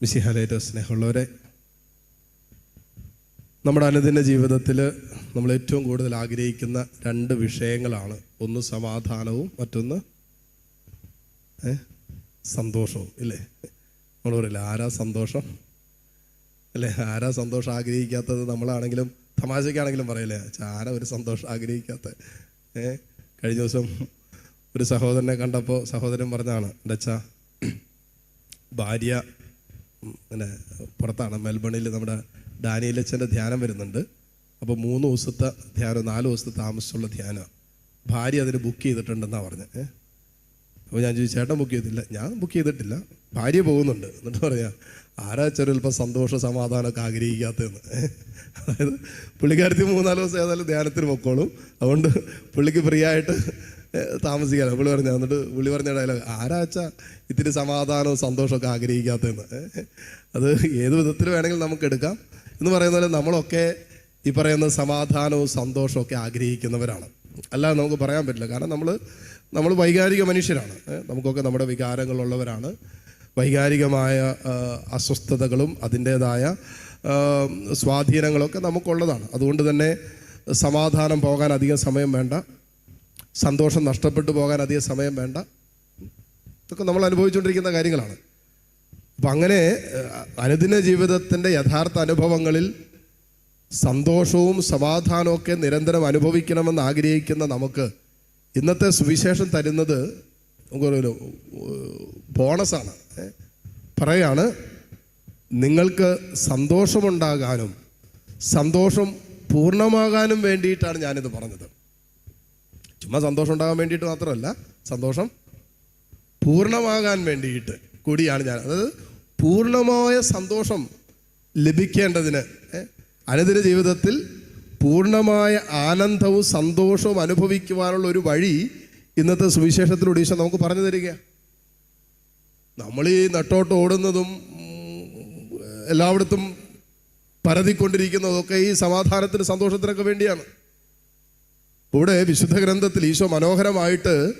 മിശിഹാലേറ്റ സ്നേഹമുള്ളവരെ നമ്മുടെ അനുദിന ജീവിതത്തിൽ നമ്മൾ ഏറ്റവും കൂടുതൽ ആഗ്രഹിക്കുന്ന രണ്ട് വിഷയങ്ങളാണ്. ഒന്ന് സമാധാനവും മറ്റൊന്ന്? സന്തോഷവും ഇല്ലേ? നമ്മൾ പറയില്ല ആരാ സന്തോഷം? അല്ലേ? ആരാ സന്തോഷം ആഗ്രഹിക്കാത്തത് നമ്മളാണെങ്കിലും തമാശക്കാണെങ്കിലും പറയില്ലേ "ഛെ, ആരാ ഒരു സന്തോഷം ആഗ്രഹിക്കാത്ത ഏ കഴിഞ്ഞ ദിവസം ഒരു സഹോദരനെ കണ്ടപ്പോൾ സഹോദരൻ പറഞ്ഞതാണ് എന്റെ അച്ഛാ ഭാര്യ പിന്നെ പുറത്താണ്. മെൽബണിൽ നമ്മുടെ ഡാനിയലച്ചന്റെ ധ്യാനം വരുന്നുണ്ട്. അപ്പോൾ മൂന്ന് ദിവസത്തെ ധ്യാനം നാല് ദിവസത്തെ താമസിച്ചുള്ള ധ്യാനം. ഭാര്യ അതിന് ബുക്ക് ചെയ്തിട്ടുണ്ടെന്നാണ് പറഞ്ഞത് അപ്പോൾ ഞാൻ ചോദിച്ചു ചേട്ടൻ ബുക്ക് ചെയ്തില്ല ഞാൻ ബുക്ക് ചെയ്തിട്ടില്ല. ഭാര്യ പോകുന്നുണ്ട്. എന്നിട്ട് പറയാം ആരാ ചെറിയൽപ്പം സന്തോഷ സമാധാനമൊക്കെ ആഗ്രഹിക്കാത്തതെന്ന്? അതായത് പുള്ളിക്കാരത്തി മൂന്നാൽ ദിവസം ഏതായാലും ധ്യാനത്തിന് പൊക്കോളും. അതുകൊണ്ട് പുള്ളിക്ക് ഫ്രീ ആയിട്ട് ഏ, താമസിക്കാലോ പുള്ളി പറഞ്ഞു എന്നിട്ട് പുള്ളി പറഞ്ഞ ഡയലോഗ് ആരാച്ച ഇത്തിരി സമാധാനവും സന്തോഷമൊക്കെ ആഗ്രഹിക്കാത്തതെന്ന്? അത് ഏത് വിധത്തിൽ വേണമെങ്കിലും നമുക്ക് എടുക്കാം. എന്ന് പറയുന്ന പോലെ നമ്മളൊക്കെ ഈ പറയുന്ന സമാധാനവും സന്തോഷവും ഒക്കെ ആഗ്രഹിക്കുന്നവരാണ്. അല്ലാതെ നമുക്ക് പറയാൻ പറ്റില്ല. കാരണം നമ്മൾ നമ്മൾ വൈകാരിക മനുഷ്യരാണ്. നമുക്കൊക്കെ നമ്മുടെ വികാരങ്ങളുള്ളവരാണ്. വൈകാരികമായ അസ്വസ്ഥതകളും അതിന്റേതായ സ്വാധീനങ്ങളൊക്കെ നമുക്കുള്ളതാണ്. അതുകൊണ്ട് തന്നെ സമാധാനം പോകാൻ അധികം സമയം വേണ്ട. സന്തോഷം നഷ്ടപ്പെട്ടു പോകാൻ അധികം സമയം വേണ്ട. ഇതൊക്കെ നമ്മൾ അനുഭവിച്ചുകൊണ്ടിരിക്കുന്ന കാര്യങ്ങളാണ്. അപ്പം അങ്ങനെ അനുദിന ജീവിതത്തിന്റെ യഥാർത്ഥ അനുഭവങ്ങളിൽ സന്തോഷവും സമാധാനവും ഒക്കെ നിരന്തരം അനുഭവിക്കണമെന്ന് ആഗ്രഹിക്കുന്ന നമുക്ക് ഇന്നത്തെ സുവിശേഷം തരുന്നത് നമുക്കൊരു ബോണസാണ്? പറയാണ് നിങ്ങൾക്ക് സന്തോഷമുണ്ടാകാനും സന്തോഷം പൂർണമാകാനും വേണ്ടിയിട്ടാണ് ഞാനിത് പറഞ്ഞത്. ചുമ്മാ സന്തോഷം ഉണ്ടാകാൻ വേണ്ടിയിട്ട് മാത്രമല്ല സന്തോഷം പൂർണമാകാൻ വേണ്ടിയിട്ട് കൂടിയാണ് ഞാൻ. അതായത് പൂർണമായ സന്തോഷം ലഭിക്കേണ്ടതിന് അനുദിന ജീവിതത്തിൽ പൂർണമായ ആനന്ദവും സന്തോഷവും അനുഭവിക്കുവാനുള്ള ഒരു വഴി ഇന്നത്തെ സുവിശേഷത്തിലൂടെ ഈശോ നമുക്ക് പറഞ്ഞു തരിക. നമ്മൾ ഈ നട്ടോട്ട് ഓടുന്നതും എല്ലായിടത്തും പരതിക്കൊണ്ടിരിക്കുന്നതൊക്കെ ഈ സമാധാനത്തിന് സന്തോഷത്തിനൊക്കെ വേണ്ടിയാണ്. ഇവിടെ വിശുദ്ധ ഗ്രന്ഥത്തിൽ ഈശോ മനോഹരമായിട്ട്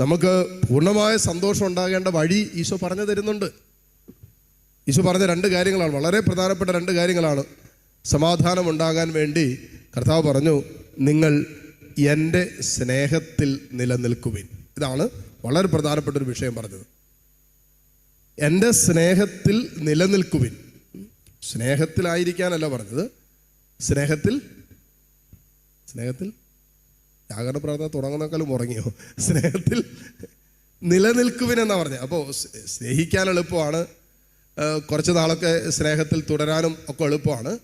നമുക്ക് പൂർണമായ സന്തോഷം ഉണ്ടാകേണ്ട വഴി ഈശോ പറഞ്ഞു തരുന്നുണ്ട്. ഈശോ പറഞ്ഞ രണ്ട് കാര്യങ്ങളാണ്. വളരെ പ്രധാനപ്പെട്ട രണ്ട് കാര്യങ്ങളാണ് സമാധാനം ഉണ്ടാകാൻ വേണ്ടി കർത്താവ് പറഞ്ഞു നിങ്ങൾ എന്റെ സ്നേഹത്തിൽ നിലനിൽക്കുവിൻ. ഇതാണ് വളരെ പ്രധാനപ്പെട്ട ഒരു വിഷയം പറഞ്ഞത്. എന്റെ സ്നേഹത്തിൽ നിലനിൽക്കുവിൻ. സ്നേഹത്തിലായിരിക്കാനല്ല പറഞ്ഞത്. സ്നേഹത്തിൽ സ്നേഹത്തിൽ ജാഗരണ പ്രാർത്ഥന തുടങ്ങുന്നേക്കാളും ഉറങ്ങിയോ? സ്നേഹത്തിൽ നിലനിൽക്കുവിനെന്നാ പറഞ്ഞത് അപ്പോൾ സ്നേഹിക്കാൻ എളുപ്പമാണ്. കുറച്ച് നാളൊക്കെ സ്നേഹത്തിൽ തുടരാനും ഒക്കെ എളുപ്പമാണ്.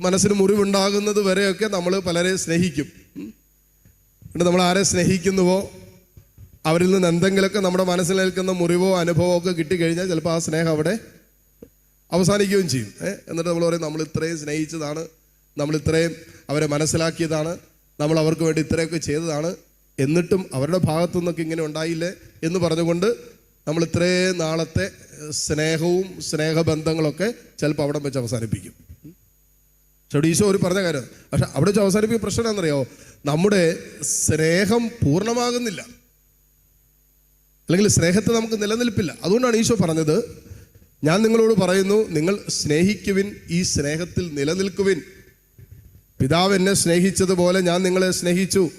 മനസ്സിന് മുറിവുണ്ടാകുന്നത് വരെയൊക്കെ നമ്മൾ പലരെ സ്നേഹിക്കും. എന്നിട്ട് നമ്മൾ ആരെ സ്നേഹിക്കുന്നുവോ? അവരിൽ നിന്ന് എന്തെങ്കിലുമൊക്കെ നമ്മുടെ മനസ്സിൽ നിൽക്കുന്ന മുറിവോ അനുഭവമോ ഒക്കെ കിട്ടിക്കഴിഞ്ഞാൽ ചിലപ്പോൾ ആ സ്നേഹം അവിടെ അവസാനിക്കുകയും ചെയ്യും. എന്നിട്ട് നമ്മൾ പറയും നമ്മൾ ഇത്രയും സ്നേഹിച്ചതാണ്. നമ്മൾ ഇത്രയും അവരെ മനസ്സിലാക്കിയതാണ്. നമ്മൾ അവർക്ക് വേണ്ടി ഇത്രയൊക്കെ ചെയ്തതാണ്. എന്നിട്ടും അവരുടെ ഭാഗത്തു നിന്നൊക്കെ ഇങ്ങനെ ഉണ്ടായില്ലേ എന്ന് പറഞ്ഞുകൊണ്ട് നമ്മൾ ഇത്രയും നാളത്തെ സ്നേഹവും സ്നേഹബന്ധങ്ങളൊക്കെ ചിലപ്പോൾ അവിടെ വെച്ച് അവസാനിപ്പിക്കും. പക്ഷെ ഈശോ ഒരു പറഞ്ഞ കാര്യം. പക്ഷെ അവിടെ വെച്ച് അവസാനിപ്പിക്കുന്ന പ്രശ്നം എന്താണെന്നറിയോ? നമ്മുടെ സ്നേഹം പൂർണമാകുന്നില്ല. അല്ലെങ്കിൽ സ്നേഹത്തെ നമുക്ക് നിലനിൽപ്പില്ല. അതുകൊണ്ടാണ് ഈശോ പറഞ്ഞത് ഞാൻ നിങ്ങളോട് പറയുന്നു നിങ്ങൾ സ്നേഹിക്കുവിൻ ഈ സ്നേഹത്തിൽ നിലനിൽക്കുവിൻ. പിതാവ് എന്നെ സ്നേഹിച്ചതുപോലെ ഞാൻ നിങ്ങളെ സ്നേഹിച്ചു.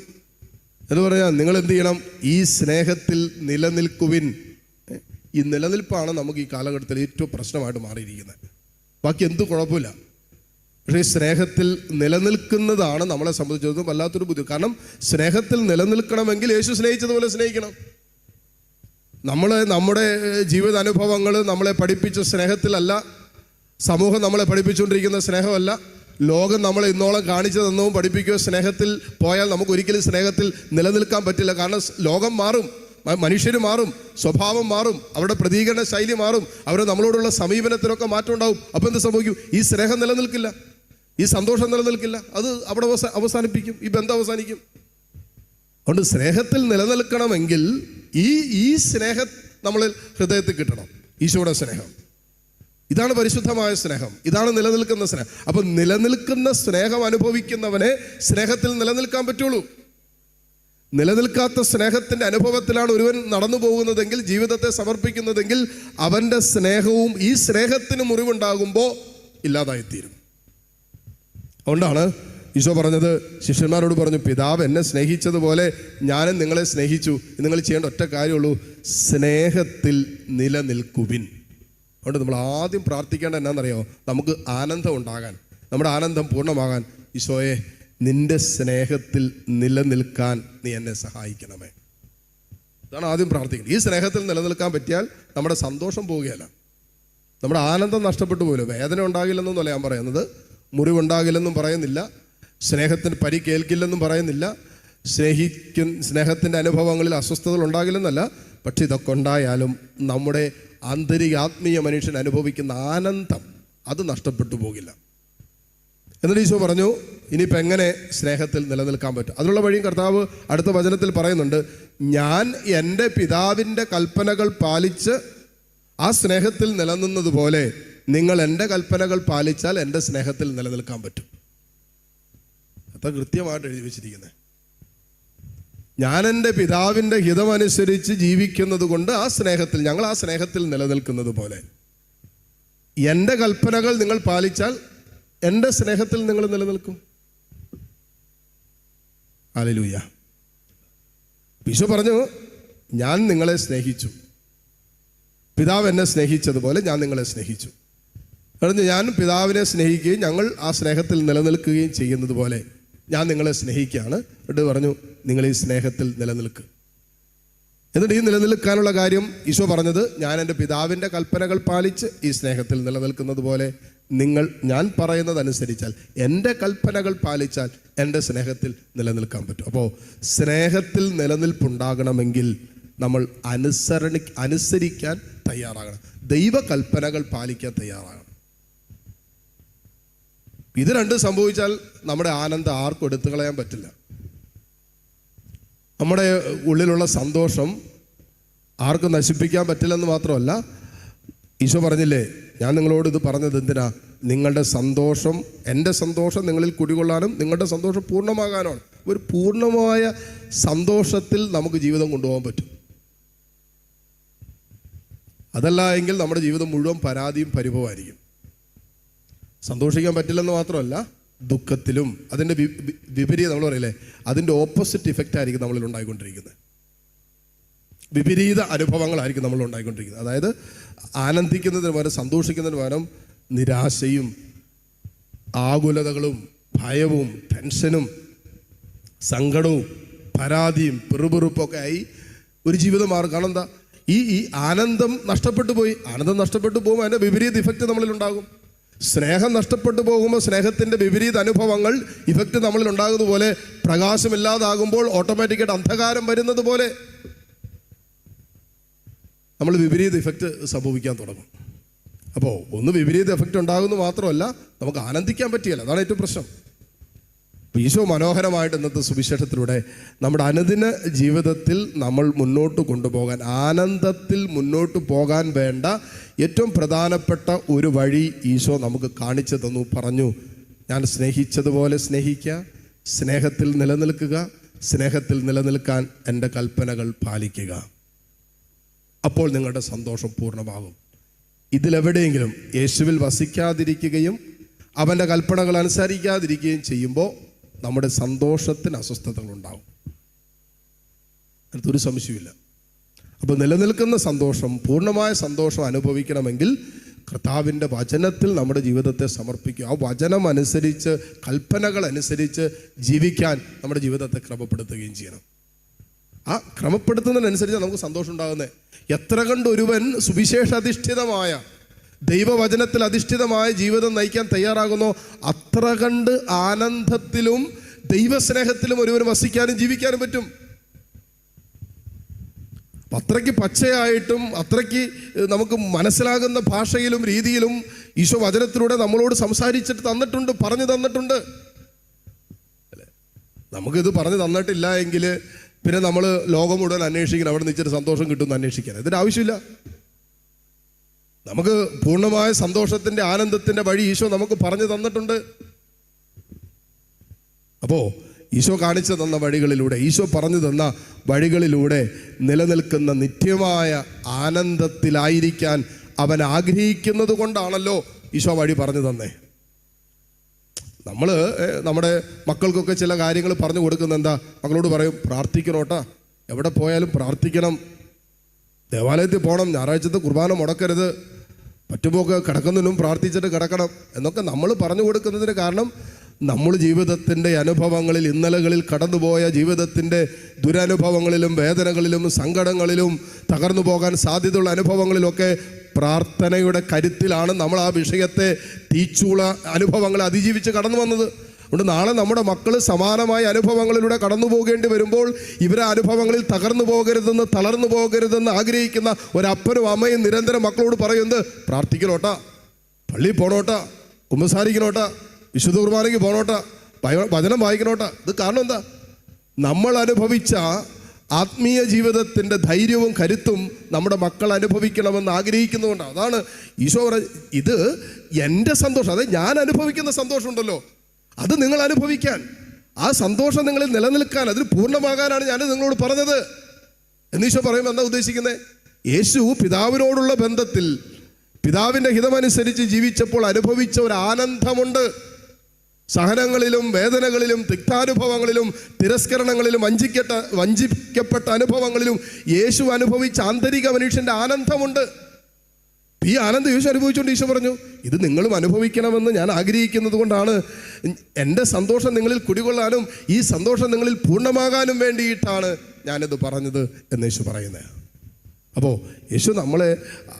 എന്ന് പറഞ്ഞാൽ നിങ്ങൾ എന്ത് ചെയ്യണം? ഈ സ്നേഹത്തിൽ നിലനിൽക്കുവിൻ. ഈ നിലനിൽപ്പാണ് നമുക്ക് ഈ കാലഘട്ടത്തിൽ ഏറ്റവും പ്രശ്നമായിട്ട് മാറിയിരിക്കുന്നത്. ബാക്കി എന്ത് കുഴപ്പമില്ല. പക്ഷേ സ്നേഹത്തിൽ നിലനിൽക്കുന്നതാണ് നമ്മളെ സംബന്ധിച്ചിടത്തോളം വല്ലാത്തൊരു ബുദ്ധി. കാരണം സ്നേഹത്തിൽ നിലനിൽക്കണമെങ്കിൽ യേശു സ്നേഹിച്ചതുപോലെ സ്നേഹിക്കണം. നമ്മൾ നമ്മുടെ ജീവിതാനുഭവങ്ങൾ നമ്മളെ പഠിപ്പിച്ച സ്നേഹത്തിലല്ല. സമൂഹം നമ്മളെ പഠിപ്പിച്ചുകൊണ്ടിരിക്കുന്ന സ്നേഹമല്ല. ലോകം നമ്മൾ ഇന്നോളം കാണിച്ചു തന്നവും പഠിപ്പിക്കുകയോ സ്നേഹത്തിൽ പോയാൽ നമുക്ക് ഒരിക്കലും സ്നേഹത്തിൽ നിലനിൽക്കാൻ പറ്റില്ല. കാരണം ലോകം മാറും മനുഷ്യർ മാറും സ്വഭാവം മാറും അവരുടെ പ്രതികരണ ശൈലി മാറും അവർ നമ്മളോടുള്ള സമീപനത്തിനൊക്കെ മാറ്റം ഉണ്ടാവും. അപ്പോൾ എന്ത് സംഭവിക്കും? ഈ സ്നേഹം നിലനിൽക്കില്ല. ഈ സന്തോഷം നിലനിൽക്കില്ല. അത് അവിടെ അവസാനിപ്പിക്കും. ഈ ബന്ധം അവസാനിക്കും. അതുകൊണ്ട് സ്നേഹത്തിൽ നിലനിൽക്കണമെങ്കിൽ ഈ ഈ സ്നേഹം നമ്മളിൽ ഹൃദയത്തിൽ കിട്ടണം. ഈശോയുടെ സ്നേഹം. ഇതാണ് പരിശുദ്ധമായ സ്നേഹം. ഇതാണ് നിലനിൽക്കുന്ന സ്നേഹം. അപ്പൊ നിലനിൽക്കുന്ന സ്നേഹം അനുഭവിക്കുന്നവനെ സ്നേഹത്തിൽ നിലനിൽക്കാൻ പറ്റുള്ളൂ. നിലനിൽക്കാത്ത സ്നേഹത്തിന്റെ അനുഭവത്തിലാണ് ഒരുവൻ നടന്നു പോകുന്നതെങ്കിൽ ജീവിതത്തെ സമർപ്പിക്കുന്നതെങ്കിൽ അവന്റെ സ്നേഹവും ഈ സ്നേഹത്തിന് മുറിവുണ്ടാകുമ്പോൾ ഇല്ലാതായിത്തീരും. അതുകൊണ്ടാണ് ഈശോ പറഞ്ഞത് ശിഷ്യന്മാരോട് പറഞ്ഞു പിതാവ് എന്നെ സ്നേഹിച്ചതുപോലെ ഞാനും നിങ്ങളെ സ്നേഹിച്ചു. നിങ്ങൾ ചെയ്യേണ്ട ഒറ്റ കാര്യമുള്ളൂ സ്നേഹത്തിൽ നിലനിൽക്കുവിൻ. അതുകൊണ്ട് നമ്മൾ ആദ്യം പ്രാർത്ഥിക്കേണ്ട എന്നാണെന്നറിയോ നമുക്ക് ആനന്ദം ഉണ്ടാകാൻ നമ്മുടെ ആനന്ദം പൂർണമാകാൻ. ഈശോയെ നിന്റെ സ്നേഹത്തിൽ നിലനിൽക്കാൻ നീ എന്നെ സഹായിക്കണമേ. ഇതാണ് ആദ്യം പ്രാർത്ഥിക്കുന്നത് ഈ സ്നേഹത്തിൽ നിലനിൽക്കാൻ പറ്റിയാൽ നമ്മുടെ സന്തോഷം പോവുകയല്ല. നമ്മുടെ ആനന്ദം നഷ്ടപ്പെട്ടു പോലും വേദന ഉണ്ടാകില്ലെന്നൊന്നുമല്ല ഞാൻ പറയുന്നത്. മുറിവുണ്ടാകില്ലെന്നും പറയുന്നില്ല. സ്നേഹത്തിന് പരിക്കേൽക്കില്ലെന്നും പറയുന്നില്ല. സ്നേഹിക്കുന്ന സ്നേഹത്തിന്റെ അനുഭവങ്ങളിൽ അസ്വസ്ഥതകൾ ഉണ്ടാകില്ലെന്നല്ല. പക്ഷെ ഇതൊക്കെ ഉണ്ടായാലും നമ്മുടെ ആന്തരിക ആത്മീയ മനുഷ്യൻ അനുഭവിക്കുന്ന ആനന്ദം അത് നഷ്ടപ്പെട്ടു പോകില്ല. എന്നിട്ട് ഈശോ പറഞ്ഞു ഇനിയിപ്പോൾ എങ്ങനെ സ്നേഹത്തിൽ നിലനിൽക്കാൻ പറ്റും? അതിനുള്ള വഴിയും കർത്താവ് അടുത്ത വചനത്തിൽ പറയുന്നുണ്ട് ഞാൻ എന്റെ പിതാവിന്റെ കൽപ്പനകൾ പാലിച്ച് ആ സ്നേഹത്തിൽ നിലനിന്നത് പോലെ നിങ്ങൾ എന്റെ കൽപ്പനകൾ പാലിച്ചാൽ എന്റെ സ്നേഹത്തിൽ നിലനിൽക്കാൻ പറ്റും. അത്ര കൃത്യമായിട്ട് എഴുതി വെച്ചിരിക്കുന്നത് ഞാൻ എന്റെ പിതാവിന്റെ ഹിതമനുസരിച്ച് ജീവിക്കുന്നത് കൊണ്ട് ആ സ്നേഹത്തിൽ ഞങ്ങൾ ആ സ്നേഹത്തിൽ നിലനിൽക്കുന്നത് പോലെ. എന്റെ കൽപ്പനകൾ നിങ്ങൾ പാലിച്ചാൽ എന്റെ സ്നേഹത്തിൽ നിങ്ങൾ നിലനിൽക്കും. അലലൂയ വിഷു പറഞ്ഞു ഞാൻ നിങ്ങളെ സ്നേഹിച്ചു. പിതാവ് എന്നെ സ്നേഹിച്ചതുപോലെ ഞാൻ നിങ്ങളെ സ്നേഹിച്ചു. പറഞ്ഞു ഞാൻ പിതാവിനെ സ്നേഹിക്കുകയും ഞങ്ങൾ ആ സ്നേഹത്തിൽ നിലനിൽക്കുകയും ചെയ്യുന്നത് പോലെ. ഞാൻ നിങ്ങളെ സ്നേഹിക്കുകയാണ്. എന്നിട്ട് പറഞ്ഞു നിങ്ങൾ ഈ സ്നേഹത്തിൽ നിലനിൽക്കുക എന്നിട്ട് ഈ നിലനിൽക്കാനുള്ള കാര്യം ഈശോ പറഞ്ഞത് ഞാൻ എന്റെ പിതാവിന്റെ കൽപ്പനകൾ പാലിച്ച് ഈ സ്നേഹത്തിൽ നിലനിൽക്കുന്നത് പോലെ നിങ്ങൾ ഞാൻ പറയുന്നതനുസരിച്ചാൽ എന്റെ കൽപ്പനകൾ പാലിച്ചാൽ എന്റെ സ്നേഹത്തിൽ നിലനിൽക്കാൻ പറ്റും. അപ്പോൾ സ്നേഹത്തിൽ നിലനിൽപ്പുണ്ടാകണമെങ്കിൽ നമ്മൾ അനുസരണി അനുസരിക്കാൻ തയ്യാറാകണം. ദൈവകൽപ്പനകൾ പാലിക്കാൻ തയ്യാറാകണം. ഇത് രണ്ടും സംഭവിച്ചാൽ നമ്മുടെ ആനന്ദം ആർക്കും എടുത്തു കളയാൻ പറ്റില്ല. നമ്മുടെ ഉള്ളിലുള്ള സന്തോഷം ആർക്കും നശിപ്പിക്കാൻ പറ്റില്ലെന്ന് മാത്രമല്ല ഈശോ പറഞ്ഞില്ലേ ഞാൻ നിങ്ങളോട് ഇത് പറഞ്ഞത് എന്തിനാ? നിങ്ങളുടെ സന്തോഷം എന്റെ സന്തോഷം നിങ്ങളിൽ കുടികൊള്ളാനും നിങ്ങളുടെ സന്തോഷം പൂർണമാകാനുമാണ് ഒരു പൂർണമായ സന്തോഷത്തിൽ നമുക്ക് ജീവിതം കൊണ്ടുപോകാൻ പറ്റും. അതല്ല എങ്കിൽ നമ്മുടെ ജീവിതം മുഴുവൻ പരാതിയും പരിഭവമായിരിക്കും. സന്തോഷിക്കാൻ പറ്റില്ലെന്ന് മാത്രമല്ല ദുഃഖത്തിലും അതിന്റെ വിപരീത നമ്മൾ പറയില്ലേ അതിന്റെ ഓപ്പോസിറ്റ് ഇഫക്റ്റ് ആയിരിക്കും നമ്മളിൽ ഉണ്ടായിക്കൊണ്ടിരിക്കുന്നത്. വിപരീത അനുഭവങ്ങളായിരിക്കും നമ്മൾ ഉണ്ടായിക്കൊണ്ടിരിക്കുന്നത്. അതായത് ആനന്ദിക്കുന്നതിന് പകരം സന്തോഷിക്കുന്നതിന് പകരം നിരാശയും ആകുലതകളും ഭയവും ടെൻഷനും സങ്കടവും പരാതിയും പിറുപിറുപ്പൊക്കെ ആയി ഒരു ജീവിതം മാറും. കാരണം എന്താ? ഈ ഈ ആനന്ദം നഷ്ടപ്പെട്ടു പോയി. ആനന്ദം നഷ്ടപ്പെട്ടു പോകുമ്പോൾ അതിന്റെ വിപരീത ഇഫക്റ്റ് നമ്മളിൽ ഉണ്ടാകും. സ്നേഹം നഷ്ടപ്പെട്ടു പോകുമ്പോൾ സ്നേഹത്തിന്റെ വിപരീത അനുഭവങ്ങൾ ഇഫക്റ്റ് നമ്മളിൽ ഉണ്ടാകുന്നതുപോലെ പ്രകാശമില്ലാതാകുമ്പോൾ ഓട്ടോമാറ്റിക്കായിട്ട് അന്ധകാരം വരുന്നത് പോലെ നമ്മൾ വിപരീത ഇഫക്റ്റ് സംഭവിക്കാൻ തുടങ്ങും. അപ്പോൾ ഒന്ന് വിപരീത എഫക്റ്റ് ഉണ്ടാകുന്നു മാത്രമല്ല നമുക്ക് ആനന്ദിക്കാൻ പറ്റിയല്ല. അതാണ് ഏറ്റവും പ്രശ്നം. ഈശോ മനോഹരമായിട്ട് ഇന്നത്തെ സുവിശേഷത്തിലൂടെ നമ്മുടെ അനുദിന ജീവിതത്തിൽ നമ്മൾ മുന്നോട്ട് കൊണ്ടുപോകാൻ ആനന്ദത്തിൽ മുന്നോട്ട് പോകാൻ വേണ്ട ഏറ്റവും പ്രധാനപ്പെട്ട ഒരു വഴി ഈശോ നമുക്ക് കാണിച്ചു തന്നു പറഞ്ഞു. ഞാൻ സ്നേഹിച്ചതുപോലെ സ്നേഹിക്കുക സ്നേഹത്തിൽ നിലനിൽക്കുക സ്നേഹത്തിൽ നിലനിൽക്കാൻ എന്റെ കൽപ്പനകൾ പാലിക്കുക. അപ്പോൾ നിങ്ങളുടെ സന്തോഷം പൂർണമാകും. ഇതിലെവിടെയെങ്കിലും യേശുവിൽ വസിക്കാതിരിക്കുകയും അവന്റെ കൽപ്പനകൾ അനുസരിക്കാതിരിക്കുകയും ചെയ്യുമ്പോൾ നമ്മുടെ സന്തോഷത്തിന് അസ്വസ്ഥതകൾ ഉണ്ടാവും അടുത്തൊരു സംശയമില്ല അപ്പോൾ നിലനിൽക്കുന്ന സന്തോഷം പൂർണമായ സന്തോഷം അനുഭവിക്കണമെങ്കിൽ കർത്താവിന്റെ വചനത്തിൽ നമ്മുടെ ജീവിതത്തെ സമർപ്പിക്കുക. ആ വചനം അനുസരിച്ച് കൽപ്പനകൾ അനുസരിച്ച് ജീവിക്കാൻ നമ്മുടെ ജീവിതത്തെ ക്രമപ്പെടുത്തുകയും ചെയ്യണം. ആ ക്രമപ്പെടുത്തുന്നതിനനുസരിച്ച് നമുക്ക് സന്തോഷം ഉണ്ടാകുന്നത്. എത്ര കണ്ട് ഒരുവൻ സുവിശേഷ അധിഷ്ഠിതമായ ദൈവവചനത്തിൽ അധിഷ്ഠിതമായ ജീവിതം നയിക്കാൻ തയ്യാറാകുന്നോ. അത്ര കണ്ട് ആനന്ദത്തിലും ദൈവസ്നേഹത്തിലും ഒരുവന് വസിക്കാനും ജീവിക്കാനും പറ്റും. അത്രയ്ക്ക് പച്ചയായിട്ടും അത്രയ്ക്ക് നമുക്ക് മനസ്സിലാകുന്ന ഭാഷയിലും രീതിയിലും ഈശോ വചനത്തിലൂടെ നമ്മളോട് സംസാരിച്ചിട്ട് തന്നിട്ടുണ്ട് പറഞ്ഞു തന്നിട്ടുണ്ട്? നമുക്കിത് പറഞ്ഞു തന്നിട്ടില്ല എങ്കിൽ പിന്നെ നമ്മൾ ലോകം മുഴുവൻ അന്വേഷിക്കണം അവിടെ നിന്ന് ഇച്ചിരി സന്തോഷം കിട്ടുമെന്ന് അന്വേഷിക്കാൻ. ഇതിന്റെ ആവശ്യമില്ല. നമുക്ക് പൂർണമായ സന്തോഷത്തിന്റെ ആനന്ദത്തിന്റെ വഴി ഈശോ നമുക്ക് പറഞ്ഞു തന്നിട്ടുണ്ട്. അപ്പോൾ ഈശോ കാണിച്ചു തന്ന വഴികളിലൂടെ ഈശോ പറഞ്ഞു തന്ന വഴികളിലൂടെ നിലനിൽക്കുന്ന നിത്യമായ ആനന്ദത്തിലായിരിക്കാൻ അവൻ ആഗ്രഹിക്കുന്നത് കൊണ്ടാണല്ലോ ഈശോ വഴി പറഞ്ഞു തന്നേ. നമ്മൾ നമ്മുടെ മക്കൾക്കൊക്കെ ചില കാര്യങ്ങൾ പറഞ്ഞു കൊടുക്കുന്ന എന്താ? മക്കളോട് പറയും പ്രാർത്ഥിക്കണോട്ടാ എവിടെ പോയാലും പ്രാർത്ഥിക്കണം. ദേവാലയത്തിൽ പോകണം ഞായറാഴ്ചത്തെ കുർബാന മുടക്കരുത്. പറ്റുമ്പോഴൊക്കെ കിടക്കുന്നതിനും പ്രാർത്ഥിച്ചിട്ട് കിടക്കണം എന്നൊക്കെ നമ്മൾ പറഞ്ഞു കൊടുക്കുന്നതിന് കാരണം നമ്മൾ ജീവിതത്തിന്റെ അനുഭവങ്ങളിൽ ഇന്നലകളിൽ കടന്നുപോയ ജീവിതത്തിന്റെ ദുരനുഭവങ്ങളിലും വേദനകളിലും സങ്കടങ്ങളിലും തകർന്നു പോകാൻ സാധ്യതയുള്ള അനുഭവങ്ങളിലൊക്കെ പ്രാർത്ഥനയുടെ കരുത്തിലാണ് നമ്മൾ ആ വിഷയത്തെ തീച്ചൂള അനുഭവങ്ങളെ അതിജീവിച്ച് കടന്നു വന്നത്. അതുകൊണ്ട് നാളെ നമ്മുടെ മക്കൾ സമാനമായ അനുഭവങ്ങളിലൂടെ കടന്നു പോകേണ്ടി വരുമ്പോൾ ഇവരെ അനുഭവങ്ങളിൽ തകർന്നു പോകരുതെന്ന് തളർന്നു പോകരുതെന്ന് ആഗ്രഹിക്കുന്ന ഒരപ്പനും അമ്മയും നിരന്തരം മക്കളോട് പറയുന്നത് പ്രാർത്ഥിക്കണോട്ടാ പള്ളി പോണോട്ടാ? കുമ്പസാരിക്കണോട്ടാ വിശുദ്ധ കുർബാനയ്ക്ക് പോണോട്ടാ? ഭജനം വായിക്കണോട്ടാ ഇത് കാരണം എന്താ? നമ്മൾ അനുഭവിച്ച ആത്മീയ ജീവിതത്തിന്റെ ധൈര്യവും കരുത്തും നമ്മുടെ മക്കൾ അനുഭവിക്കണമെന്ന് ആഗ്രഹിക്കുന്നതുകൊണ്ടാണ് അതാണ് ഈശോ ഇത് എന്റെ സന്തോഷം. അതായത് ഞാൻ അനുഭവിക്കുന്ന സന്തോഷമുണ്ടല്ലോ. അത് നിങ്ങൾ അനുഭവിക്കാൻ. ആ സന്തോഷം നിങ്ങളിൽ നിലനിൽക്കാൻ അതിന് പൂർണമാകാനാണ് ഞാൻ നിങ്ങളോട് പറഞ്ഞത്. എന്നീശോ പറയുമ്പോൾ എന്താ ഉദ്ദേശിക്കുന്നത് യേശു പിതാവിനോടുള്ള ബന്ധത്തിൽ പിതാവിന്റെ ഹിതമനുസരിച്ച് ജീവിച്ചപ്പോൾ അനുഭവിച്ച ഒരു ആനന്ദമുണ്ട്. സഹനങ്ങളിലും വേദനകളിലും തിക്താനുഭവങ്ങളിലും തിരസ്കരണങ്ങളിലും വഞ്ചിക്കട്ട വഞ്ചിക്കപ്പെട്ട അനുഭവങ്ങളിലും യേശു അനുഭവിച്ച ആന്തരിക മനുഷ്യന്റെ ആനന്ദമുണ്ട്. ഈ ആനന്ദ യേശു അനുഭവിച്ചുകൊണ്ട് ഈശോ പറഞ്ഞു ഇത് നിങ്ങളും അനുഭവിക്കണമെന്ന് ഞാൻ ആഗ്രഹിക്കുന്നത് കൊണ്ടാണ്. എന്റെ സന്തോഷം നിങ്ങളിൽ കുടികൊള്ളാനും ഈ സന്തോഷം നിങ്ങളിൽ പൂർണമാകാനും വേണ്ടിയിട്ടാണ് ഞാനിത് പറഞ്ഞത് എന്ന് യേശു പറയുന്നത്. അപ്പോൾ യേശു നമ്മളെ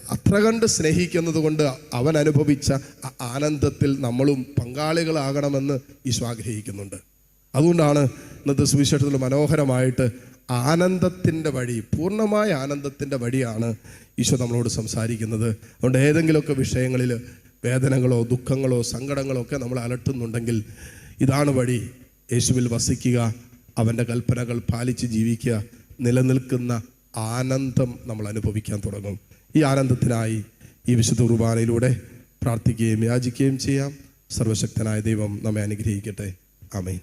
അത്ര കണ്ട് സ്നേഹിക്കുന്നത് കൊണ്ട് അവൻ അനുഭവിച്ച ആനന്ദത്തിൽ നമ്മളും പങ്കാളികളാകണമെന്ന് ഈശോ ആഗ്രഹിക്കുന്നുണ്ട്. അതുകൊണ്ടാണ് ഇന്നത്തെ സുവിശേഷത്തിൽ മനോഹരമായിട്ട് ആനന്ദത്തിന്റെ വഴി പൂർണമായ ആനന്ദത്തിന്റെ വഴിയാണ് ഈശോ നമ്മളോട് സംസാരിക്കുന്നത്. അതുകൊണ്ട് ഏതെങ്കിലുമൊക്കെ വിഷയങ്ങളിൽ വേദനകളോ ദുഃഖങ്ങളോ സങ്കടങ്ങളോ ഒക്കെ നമ്മൾ അലട്ടുന്നുണ്ടെങ്കിൽ ഇതാണ് വഴി യേശുവിൽ വസിക്കുക അവന്റെ കൽപ്പനകൾ പാലിച്ച് ജീവിക്കുക നിലനിൽക്കുന്ന ആനന്ദം നമ്മൾ അനുഭവിക്കാൻ തുടങ്ങും. ഈ ആനന്ദത്തിനായി ഈ വിശുദ്ധ കുർബാനയിലൂടെ പ്രാർത്ഥിക്കുകയും യാചിക്കുകയും ചെയ്യാം. സർവശക്തനായ ദൈവം നമ്മെ അനുഗ്രഹിക്കട്ടെ. ആമേൻ.